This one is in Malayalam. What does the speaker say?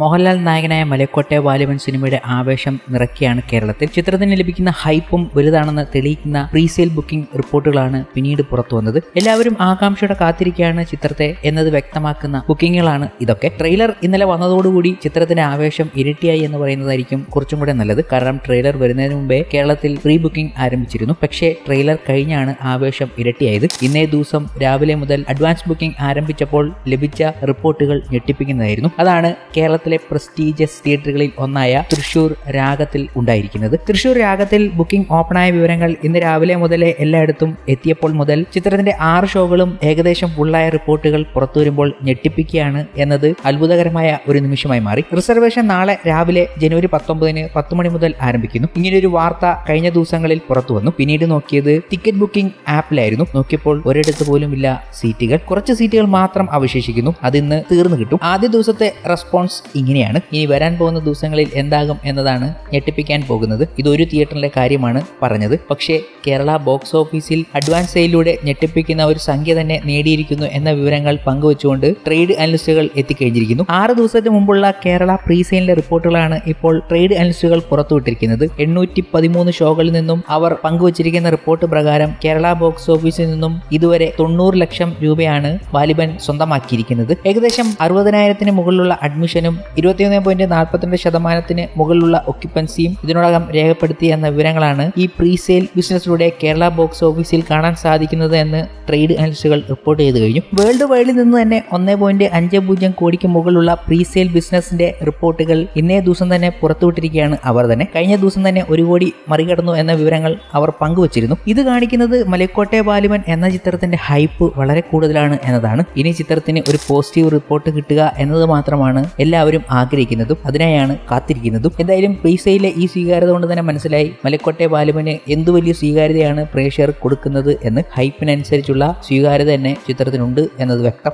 മോഹൻലാൽ നായകനായ മലക്കോട്ടെ വാലിബൻ സിനിമയുടെ ആവേശം നിറക്കിയാണ് കേരളത്തിൽ. ചിത്രത്തിന് ലഭിക്കുന്ന ഹൈപ്പും വലുതാണെന്ന് തെളിയിക്കുന്ന പ്രീസെയിൽ ബുക്കിംഗ് റിപ്പോർട്ടുകളാണ് പിന്നീട് പുറത്തു വന്നത്. എല്ലാവരും ആകാംക്ഷയോടെ കാത്തിരിക്കുകയാണ് ചിത്രത്തെ എന്നത് വ്യക്തമാക്കുന്ന ബുക്കിങ്ങുകളാണ് ഇതൊക്കെ. ട്രെയിലർ ഇന്നലെ വന്നതോടുകൂടി ചിത്രത്തിന്റെ ആവേശം ഇരട്ടിയായി എന്ന് പറയുന്നതായിരിക്കും കുറച്ചും കൂടെ നല്ലത്. കാരണം ട്രെയിലർ വരുന്നതിന് മുമ്പേ കേരളത്തിൽ പ്രീ ബുക്കിംഗ് ആരംഭിച്ചിരുന്നു. പക്ഷേ ട്രെയിലർ കഴിഞ്ഞാണ് ആവേശം ഇരട്ടിയായത്. ഇന്നേ ദിവസം രാവിലെ മുതൽ അഡ്വാൻസ് ബുക്കിംഗ് ആരംഭിച്ചപ്പോൾ ലഭിച്ച റിപ്പോർട്ടുകൾ ഞെട്ടിപ്പിക്കുന്നതായിരുന്നു. അതാണ് കേരളത്തിലെ പ്രസ്റ്റീജിയസ് തിയേറ്ററുകളിൽ ഒന്നായ തൃശൂർ രാഗത്തിൽ ഉണ്ടായിരിക്കുന്നത്. തൃശൂർ രാഗത്തിൽ ബുക്കിംഗ് ഓപ്പണായ വിവരങ്ങൾ ഇന്ന് രാവിലെ മുതലേ എല്ലായിടത്തും എത്തിയപ്പോൾ മുതൽ ചിത്രത്തിന്റെ ആറ് ഷോകളും ഏകദേശം ഫുള്ളായ റിപ്പോർട്ടുകൾ പുറത്തു വരുമ്പോൾ ഞെട്ടിപ്പിക്കുകയാണ് എന്നത് അത്ഭുതകരമായ ഒരു നിമിഷമായി മാറി. റിസർവേഷൻ നാളെ രാവിലെ ജനുവരി പത്തൊമ്പതിന് പത്ത് മണി മുതൽ ആരംഭിക്കുന്നു. ഇങ്ങനെയൊരു വാർത്ത കഴിഞ്ഞ ദിവസങ്ങളിൽ പുറത്തു വന്നു. പിന്നീട് നോക്കിയത് ടിക്കറ്റ് ബുക്കിംഗ് ആപ്പിലായിരുന്നു. നോക്കിയപ്പോൾ ഒരിടത്ത് പോലും ഇല്ല സീറ്റുകൾ. കുറച്ച് സീറ്റുകൾ മാത്രം അവശേഷിക്കുന്നു. അതിന്ന് തീർന്നു കിട്ടും. ആദ്യ ദിവസത്തെ റെസ്പോൺസ് ഇങ്ങനെയാണ്. ഇനി വരാൻ പോകുന്ന ദിവസങ്ങളിൽ എന്താകും എന്നതാണ് ഞെട്ടിപ്പിക്കാൻ പോകുന്നത്. ഇതൊരു തിയേറ്ററിലെ കാര്യമാണ് പറഞ്ഞത്. പക്ഷേ കേരള ബോക്സ് ഓഫീസിൽ അഡ്വാൻസ് സെയിലൂടെ ഞെട്ടിപ്പിക്കുന്ന ഒരു സംഖ്യ തന്നെ നേടിയിരിക്കുന്നു എന്ന വിവരങ്ങൾ പങ്കുവച്ചുകൊണ്ട് ട്രേഡ് അനലിസ്റ്റുകൾ എത്തിക്കഴിഞ്ഞിരിക്കുന്നു. ആറ് ദിവസത്തിന് മുമ്പുള്ള കേരള പ്രീ സെയിലിന്റെ റിപ്പോർട്ടുകളാണ് ഇപ്പോൾ ട്രേഡ് അനലിസ്റ്റുകൾ പുറത്തുവിട്ടിരിക്കുന്നത്. എണ്ണൂറ്റി പതിമൂന്ന് ഷോകളിൽ നിന്നും അവർ പങ്കുവച്ചിരിക്കുന്ന റിപ്പോർട്ട് പ്രകാരം കേരള ബോക്സ് ഓഫീസിൽ നിന്നും ഇതുവരെ തൊണ്ണൂറ് ലക്ഷം രൂപയാണ് വാലിബൻ സ്വന്തമാക്കിയിരിക്കുന്നത്. ഏകദേശം അറുപതിനായിരത്തിന് മുകളിലുള്ള അഡ്മിഷനും ഇരുപത്തിയൊന്ന് പോയിന്റ് നാൽപ്പത്തിരണ്ട് ശതമാനത്തിന് മുകളിലുള്ള ഒക്യുപ്പൻസിയും ഇതിനോടകം രേഖപ്പെടുത്തി എന്ന വിവരങ്ങളാണ് ഈ പ്രീ സെയിൽ ബിസിനസ്സിലൂടെ കേരള ബോക്സ് ഓഫീസിൽ കാണാൻ സാധിക്കുന്നത് എന്ന് ട്രേഡ് അനലിസ്റ്റുകൾ റിപ്പോർട്ട് ചെയ്തു കഴിഞ്ഞു. വേൾഡ് വൈഡിൽ നിന്ന് തന്നെ ഒന്നേ പോയിന്റ് അഞ്ച് പൂജ്യം കോടിക്ക് മുകളിലുള്ള പ്രീ സെയിൽ ബിസിനസിന്റെ റിപ്പോർട്ടുകൾ ഇന്നേ ദിവസം തന്നെ പുറത്തുവിട്ടിരിക്കുകയാണ് അവർ തന്നെ. കഴിഞ്ഞ ദിവസം തന്നെ ഒരു കോടി മറികടന്നു എന്ന വിവരങ്ങൾ അവർ പങ്കുവച്ചിരുന്നു. ഇത് കാണിക്കുന്നത് മലക്കോട്ടെ ബാലുമൻ എന്ന ചിത്രത്തിന്റെ ഹൈപ്പ് വളരെ കൂടുതലാണ് എന്നതാണ്. ഇനി ചിത്രത്തിന് ഒരു പോസിറ്റീവ് റിപ്പോർട്ട് കിട്ടുക എന്നത് മാത്രമാണ് എല്ലാവരും ആഗ്രഹിക്കുന്നതും അതിനായാണ് കാത്തിരിക്കുന്നതും. എന്തായാലും പ്രീസയിലെ ഈ സ്വീകാര്യത കൊണ്ട് തന്നെ മനസ്സിലായി. മലക്കോട്ടെ ബാലുവിന് എന്തു വലിയ സ്വീകാര്യതയാണ് പ്രേക്ഷകർ കൊടുക്കുന്നത് എന്ന് ഹൈപ്പിനനുസരിച്ചുള്ള സ്വീകാര്യത തന്നെ ചിത്രത്തിനുണ്ട് എന്നത് വ്യക്തം.